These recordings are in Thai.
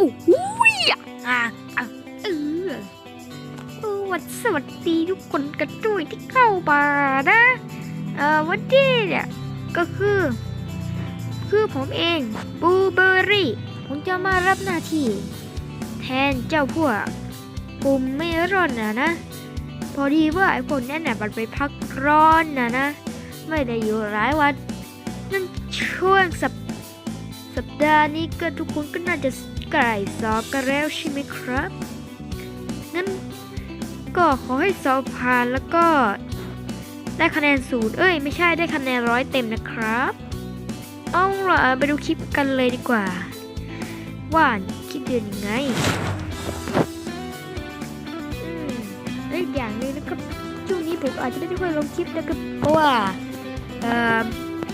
โอ้โหอะอะเออเออวันสวัสดีทุกคนกันด้วยที่เข้ามานะเออวันนี้เนี่ยก็คือ คือผมเองบูเบอรี่ผมจะมารับหน้าที่ แทนเจ้าพวกปุ่มไม่ร้อนนะนะ พอดีว่าไอ้คนนั้นน่ะมันไปพักร้อนนะนะ ไม่ได้อยู่หลายวันนั่นช่วงสัปสัปดาห์นี้ก็ทุกคนก็น่าจะ ใกล้สอบกันแล้วใช่ไหมครับ งั้นก็ขอให้สอบผ่านแล้วก็ได้คะแนนศูนย์เอ้ย ไม่ใช่ได้คะแนนร้อยเต็มนะครับ เอาล่ะไปดูคลิปกันเลยดีกว่า ว่าคิดเดือนยังไงอืมและอีกอย่างนึงนะครับช่วงนี้ผมอาจจะไม่ได้ค่อยลงคลิปนะครับเพราะว่าเอ่อ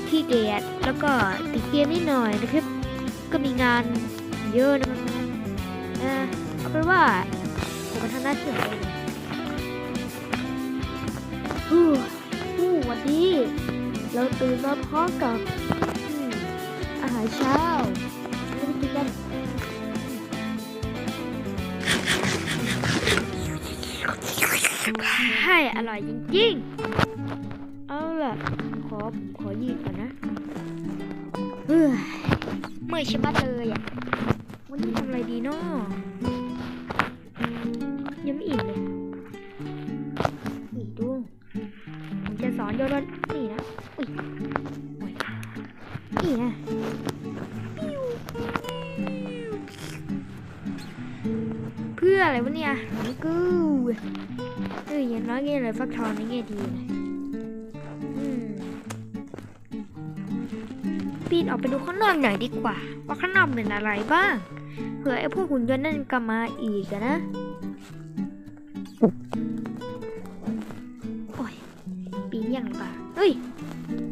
ขี้เกียจแล้วก็ติดเกมนิดหน่อยนะครับ ก็มีงาน เยอะนะเออเอาเป็นว่าผมมาทำหน้าที่ของฮู้ฮู้วันดีเราตื่นมาพร้อมกับอาหารเช้าไม่ได้กินกันให้อร่อยจริงๆ เอาล่ะ ขอขอยืดก่อนนะเฮ้ยเมื่อยชะมัดเลยอะ วันนี้ทำอะไรดีเนาะยังไม่อิ่มเลยนี่ดูผมจะสอนโยนรถนี่นะอุ้ยอุ้ยนี่นะเพื่ออะไรวะเนี่ยนี่กูเอ้ยอยังน้อยเงี้ยเลยฟักทองนี่ไงดีนะอืมปีนออกไปดูข้างนอกหน่อยดีกว่า ว่าข้างนอกเป็นอะไรบ้าง ผื่อไอ้พวกหุ่นยนต์นั่นกลับมาอีกนะ โอ้ย ปีนอย่างป่าเฮ้ย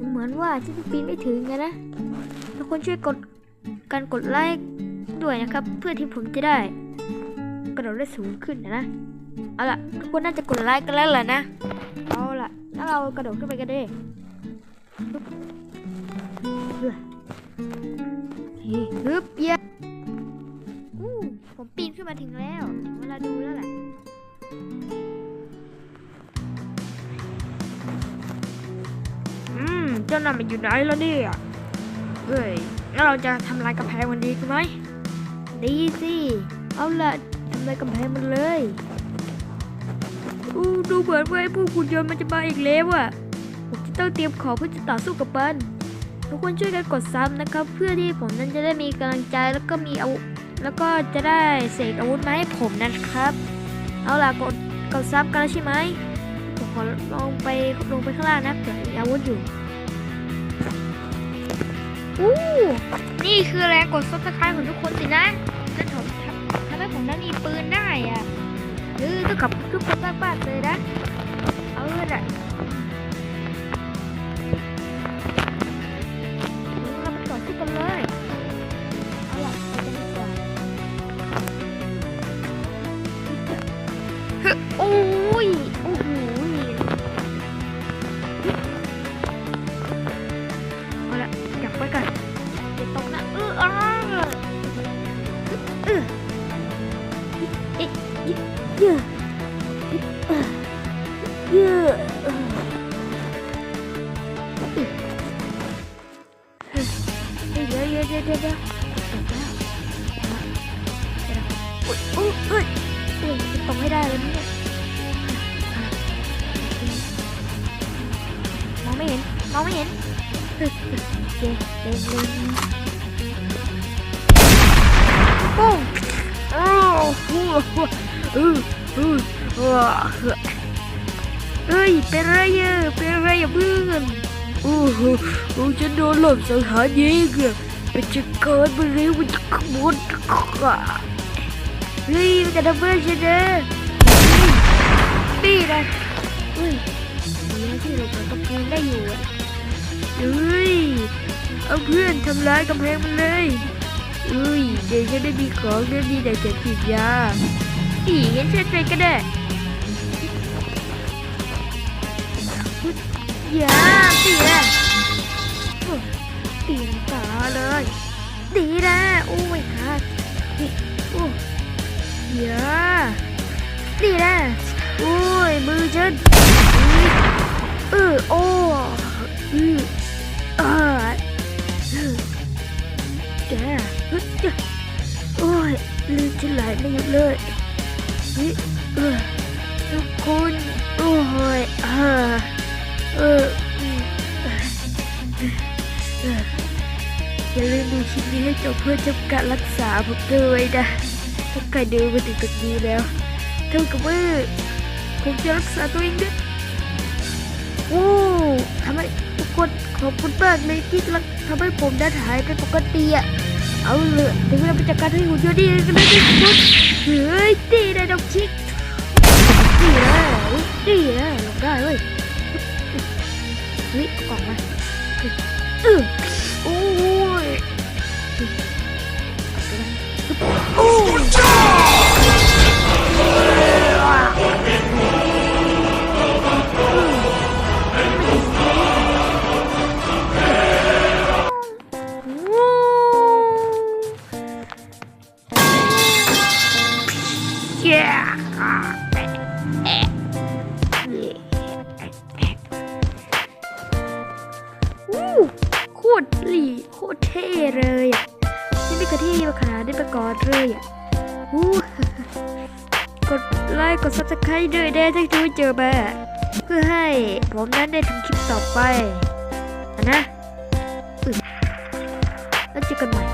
เหมือนว่าจะปีนไม่ถึงกันะ ทุกคนช่วยกดการกดไลค์ด้วยนะครับ เพื่อที่ผมจะได้ กระโดดได้สูงขึ้นนะนะเอาล่ะ ทุกคนน่าจะกดไลค์กันแล้วแหละนะ เอาล่ะแล้วเรากระโดดขึ้นไปกันเลยฮึบเฮ้ยฮึบเย้ ผมปีนขึ้นมาถึงแล้วถึงเวลาดูแล้วแหละอืมเจ้านั่นมันอยู่ไหนแล้วเนี่ยเฮ้ยงั้นเราจะทำลายกำแพงมันดีกันไหมดีสิเอาละทำลายกำแพงมันเลยอู้ดูเหมือนว่าไอ้พวกหุ่นยนต์มันจะมาอีกแล้วอะผมจะต้องเตรียมของเพื่อจะต่อสู้กับมันทุกคนช่วยกันกดซ้ำนะครับ เพื่อที่ผมนั้นจะได้มีกำลังใจแล้วก็มีอาวุธ แล้วก็จะได้เสกอาวุธมาให้ผมนะครับ เอาล่ะกดกดซ้ำกันแล้วใช่ไหมผมขอลงไปลงไปข้างล่างนะเผื่อมีอาวุธอยู่อู้นี่คือแรงกดซับสไครต์ของทุกคนสินะนั่นผมทำให้ผมนั้นมีปืนได้อะเออต้องขับทุกคนบ้าๆเลยนะ โอ้ยโอ้โหเอาละจับไว้ก่อนเดี๋ยวตกนะเอออ้าเออเอ๊ะเยอะเยอะเออเยอะเออเฮ้ยเดี๋ยวเดี๋ยวเดี๋ยวเดี๋ยวเดี๋ยวตกแล้วเดี๋ยวโอ๊ยโอ๊ยเอ้ยเอ้ยจะตกให้ได้แล้วเนี่ยมองไม่เห็นมองไม่เห็นเฮ้ยเฮ้ยเจ๊เจ๊เจ๊ปุ้งอ้าวฮู้ฮู้เออเออเออเฮ้ยเป็นไรเอะเป็นไรเพื่อนโอ้โหโอ้ฉันโดนหลบสังหารยิงอะเป็นจะเกิดไปเร็วมันจะขโมย เฮ้ยมันจะดับเบิลเชนฉันนะนี่นะเฮ้ยดีนะที่เราเปิดกำแพงได้อยู่อะเฮ้ยเอาเพื่อนทำร้ายกำแพงมันเลยเอ้ยเดี๋ยวฉันได้มีของได้มีแต่จะติดยาอีงั้นฉันไปก็ได้ นี่นะโอ้ยมือฉันเออโอ้อือเออแกฮึดจ้ะโอ้ยลืมฉันไหลไม่หยุดเลยเฮ้ยเออทุกคนโอ้ยเออเอออืมเออเอย่าลืมดูคลิปนี้ให้จบเพื่อจำการรักษาผมด้วยนะถ้าใครดินมาถึงจุดนี้แล้ว ท่ากับว่าผมจะรักษาตัวเองด้วยโอ้ทำให้ทุกคนขอบคุณมากเลยที่รักทำให้ผมได้หายเป็นปกติอะเอาเลยถึงเวลาไปจัดการให้หุ่นยนต์ดีกันเลยทุกคนเฮ้ยดีนะดอกชิคดีนะอุ๊ยดีนะลงได้เว้ยเฮ้ยเอกล่องมาเออโอ้ยเอาไปนะโอ้ย โคตรหลีโคตรเท่เลยอะนี่ไม่เคยเท่มาขนาดนี้มาก่อนเลยอะอู้กดไลค์กดซับสไครต์ด้วยได้ถ้าที่เจอมาเพื่อให้ผมนั้นได้ทำคลิปต่อไปอะนะแล้วเจอกันใหม่